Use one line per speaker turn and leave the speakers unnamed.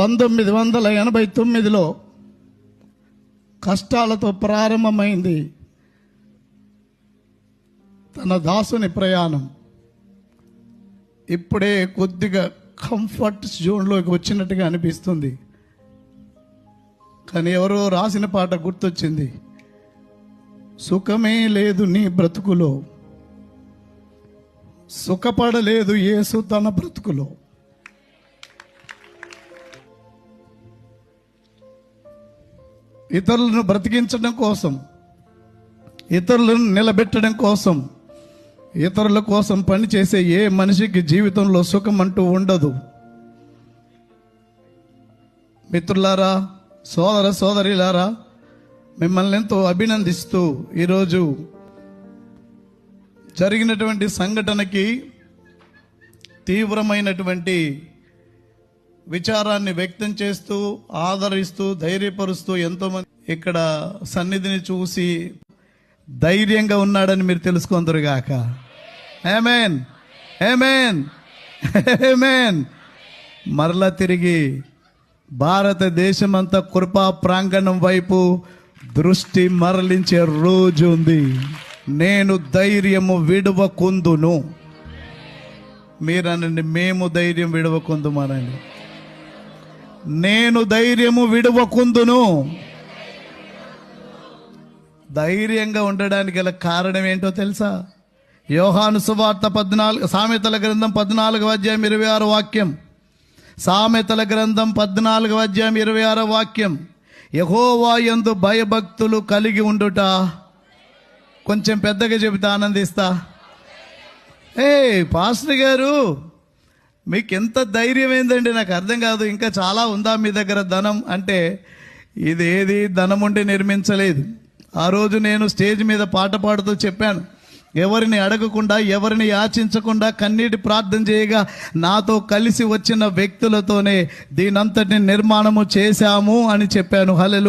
పంతొమ్మిది వందల ఎనభై తొమ్మిదిలో కష్టాలతో ప్రారంభమైంది తన దాసుని ప్రయాణం. ఇప్పుడే కొద్దిగా కంఫర్ట్ జోన్లోకి వచ్చినట్టుగా అనిపిస్తుంది. కానీ ఎవరో రాసిన పాట గుర్తొచ్చింది. సుఖమే లేదు నీ బ్రతుకులో సుఖపడలేదు యేసు తన బ్రతుకులో. ఇతరులను బ్రతికించడం కోసం ఇతరులను నిలబెట్టడం కోసం ఇతరుల కోసం పనిచేసే ఏ మనిషికి జీవితంలో సుఖం అంటూ ఉండదు. మిత్రులారా సోదర సోదరిలారా మిమ్మల్ని ఎంతో అభినందిస్తూ ఈరోజు జరిగినటువంటి సంఘటనకి తీవ్రమైనటువంటి విచారాన్ని వ్యక్తం చేస్తూ ఆదరిస్తూ ధైర్యపరుస్తూ ఎంతోమంది ఇక్కడ సన్నిధిని చూసి ధైర్యంగా ఉన్నాడని మీరు తెలుసుకుందరుగాక ఏమేన్ ఏమేన్ ఏమేన్ మరలా తిరిగి భారతదేశమంతా కృపా ప్రాంగణం వైపు దృష్టి మరలించే రోజు ఉంది. నేను ధైర్యము విడవకుందును. మీరనండి మేము ధైర్యం విడవకుందుమానండి. నేను ధైర్యము విడవకుందును. ధైర్యంగా ఉండడానికి గల కారణం ఏంటో తెలుసా? యోహాను సువార్త పద్నాలుగు సామెతల గ్రంథం పద్నాలుగు అధ్యాయం ఇరవై ఆరు వాక్యం. సామెతల గ్రంథం పద్నాలుగు అధ్యాయం ఇరవై ఆరో వాక్యం. యహోవా యందు భయభక్తులు కలిగి ఉండుట. కొంచెం పెద్దగా చెబితే ఆనందిస్తా. ఏ పాస్టర్ గారు మీకు ఎంత ధైర్యం ఏందండి నాకు అర్థం కాదు. ఇంకా చాలా ఉందా మీ దగ్గర ధనం? అంటే ఇది ఏది? ధనం ఉండి నిర్మించలేదు. ఆ రోజు నేను స్టేజ్ మీద పాట పాడుతూ చెప్పాను. ఎవరిని అడగకుండా ఎవరిని యాచించకుండా కన్నీటి ప్రార్థన చేయగా నాతో కలిసి వచ్చిన వ్యక్తులతోనే దీనంతటి నిర్మాణము చేశాము అని చెప్పాను. హలెలు